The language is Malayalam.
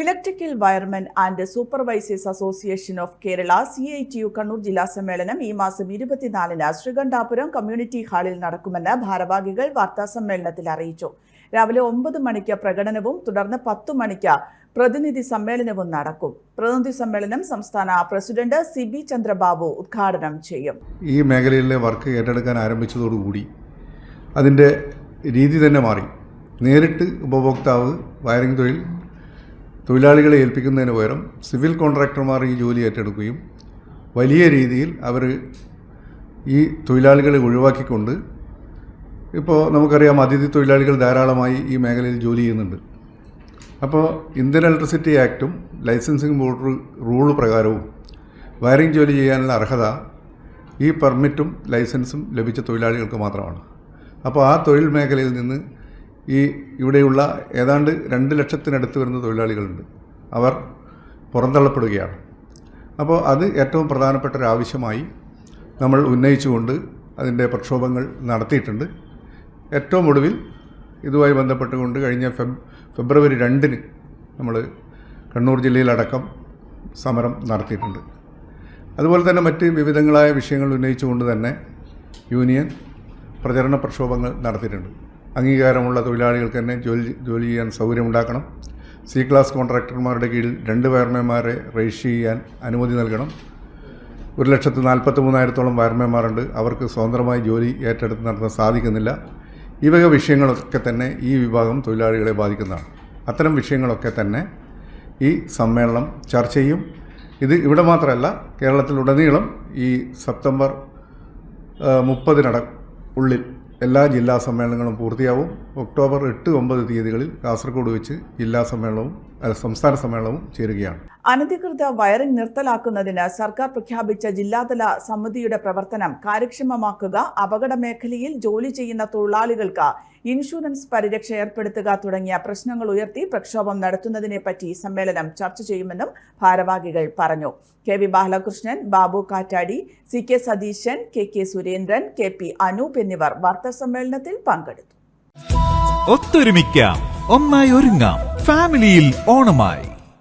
Electrical wiremen and supervisors association of Kerala C I T U Kannur ജില്ലാ സമ്മേളനം ഈ മാസം ഇരുപത്തിനാലിന് ശ്രീകണ്ഠാപുരം കമ്മ്യൂണിറ്റി ഹാളിൽ നടക്കുമെന്ന് ഭാരവാഹികൾ വാർത്താസമ്മേളനത്തിൽ അറിയിച്ചു. രാവിലെ ഒമ്പത് മണിക്ക് പ്രകടനവും തുടർന്ന് പത്തു മണിക്ക് പ്രതിനിധി സമ്മേളനവും നടക്കും. പ്രതിനിധി സമ്മേളനം സംസ്ഥാന പ്രസിഡന്റ് സി ബി ചന്ദ്രബാബു ഉദ്ഘാടനം ചെയ്യും. ഈ മേഖലയിലെ വർക്ക് ഏറ്റെടുക്കാൻ ആരംഭിച്ചതോടുകൂടി അതിന്റെ രീതി തന്നെ മാറി. നേരിട്ട് ഉപഭോക്താവ് വയറിംഗ് തൊഴിൽ തൊഴിലാളികളെ ഏൽപ്പിക്കുന്നതിന് പകരം സിവിൽ കോൺട്രാക്ടർമാർ ഈ ജോലി ഏറ്റെടുക്കുകയും വലിയ രീതിയിൽ അവർ ഈ തൊഴിലാളികളെ ഒഴിവാക്കിക്കൊണ്ട് ഇപ്പോൾ നമുക്കറിയാം അതിഥി തൊഴിലാളികൾ ധാരാളമായി ഈ മേഖലയിൽ ജോലി ചെയ്യുന്നുണ്ട്. അപ്പോൾ ഇന്ത്യൻ ഇലക്ട്രിസിറ്റി ആക്റ്റും ലൈസൻസിങ് ബോർഡ് റൂൾ പ്രകാരവും വയറിംഗ് ജോലി ചെയ്യാനുള്ള അർഹത ഈ പെർമിറ്റും ലൈസൻസും ലഭിച്ച തൊഴിലാളികൾക്ക് മാത്രമാണ്. അപ്പോൾ ആ തൊഴിൽ മേഖലയിൽ നിന്ന് ഈ ഇവിടെയുള്ള ഏതാണ്ട് രണ്ട് ലക്ഷത്തിനടുത്ത് വരുന്ന തൊഴിലാളികളുണ്ട്. അവർ പുറന്തള്ളപ്പെടുകയാണ്. അപ്പോൾ അത് ഏറ്റവും പ്രധാനപ്പെട്ട ഒരു ആവശ്യമായി നമ്മൾ ഉന്നയിച്ചുകൊണ്ട് അതിന്റെ പ്രക്ഷോഭങ്ങൾ നടത്തിയിട്ടുണ്ട്. ഏറ്റവും ഒടുവിൽ ഇതുമായി ബന്ധപ്പെട്ടുകൊണ്ട് കഴിഞ്ഞ ഫെബ് ഫെബ്രുവരി രണ്ടിന് നമ്മൾ കണ്ണൂർ ജില്ലയിലടക്കം സമരം നടത്തിയിട്ടുണ്ട്. അതുപോലെ തന്നെ മറ്റ് വിവിധങ്ങളായ വിഷയങ്ങൾ ഉന്നയിച്ചുകൊണ്ട് തന്നെ യൂണിയൻ പ്രചരണ പ്രക്ഷോഭങ്ങൾ നടത്തിയിട്ടുണ്ട്. അംഗീകാരമുള്ള തൊഴിലാളികൾക്ക് തന്നെ ജോലി ജോലി ചെയ്യാൻ സൗകര്യമുണ്ടാക്കണം. സി ക്ലാസ് കോൺട്രാക്ടർമാരുടെ കീഴിൽ രണ്ട് വയർമേന്മാരെ രജിസ്റ്റർ ചെയ്യാൻ അനുമതി നൽകണം. ഒരു ലക്ഷത്തി നാൽപ്പത്തി മൂന്നായിരത്തോളം വയർമേന്മാരുണ്ട് അവർക്ക് സ്വതന്ത്രമായി ജോലി ഏറ്റെടുത്ത് നടത്താൻ സാധിക്കുന്നില്ല. ഈ വക വിഷയങ്ങളൊക്കെ തന്നെ ഈ വിഭാഗം തൊഴിലാളികളെ ബാധിക്കുന്നതാണ്. അത്തരം വിഷയങ്ങളൊക്കെ തന്നെ ഈ സമ്മേളനം ചർച്ച ചെയ്യും. ഇത് ഇവിടെ മാത്രമല്ല കേരളത്തിലുടനീളം ഈ സെപ്റ്റംബർ മുപ്പതിനട ഉള്ളിൽ എല്ലാ ജില്ലാ സമ്മേളനങ്ങളും പൂർത്തിയാവും. ഒക്ടോബർ എട്ട് ഒമ്പത് തീയതികളിൽ കാസർഗോഡ് വെച്ച് ജില്ലാ സമ്മേളനവും സംസ്ഥാന സമ്മേളനവും ചേരുകയാണ്. അനധികൃത വയറിംഗ് നിർത്തലാക്കുന്നതിന് സർക്കാർ പ്രഖ്യാപിച്ച ജില്ലാതല സമിതിയുടെ പ്രവർത്തനം കാര്യക്ഷമമാക്കുക അപകട മേഖലയിൽ ജോലി ചെയ്യുന്ന തൊഴിലാളികൾക്ക് ഇൻഷുറൻസ് പരിരക്ഷ ഏർപ്പെടുത്തുക തുടങ്ങിയ പ്രശ്നങ്ങൾ ഉയർത്തി പ്രക്ഷോഭം നടത്തുന്നതിനെപ്പറ്റി സമ്മേളനം ചർച്ച ചെയ്യുമെന്നും ഭാരവാഹികൾ പറഞ്ഞു. K V Balakrishnan Babu Kattadi C K Satheesan K K Surendran K P Anoop എന്നിവർ വാർത്താ സമ്മേളനത്തിൽ പങ്കെടുത്തു. ഒത്തൊരുമിക്കാം ഒന്നായി ഒരുങ്ങാം. ഫാമിലിയിൽ ഓണമായി.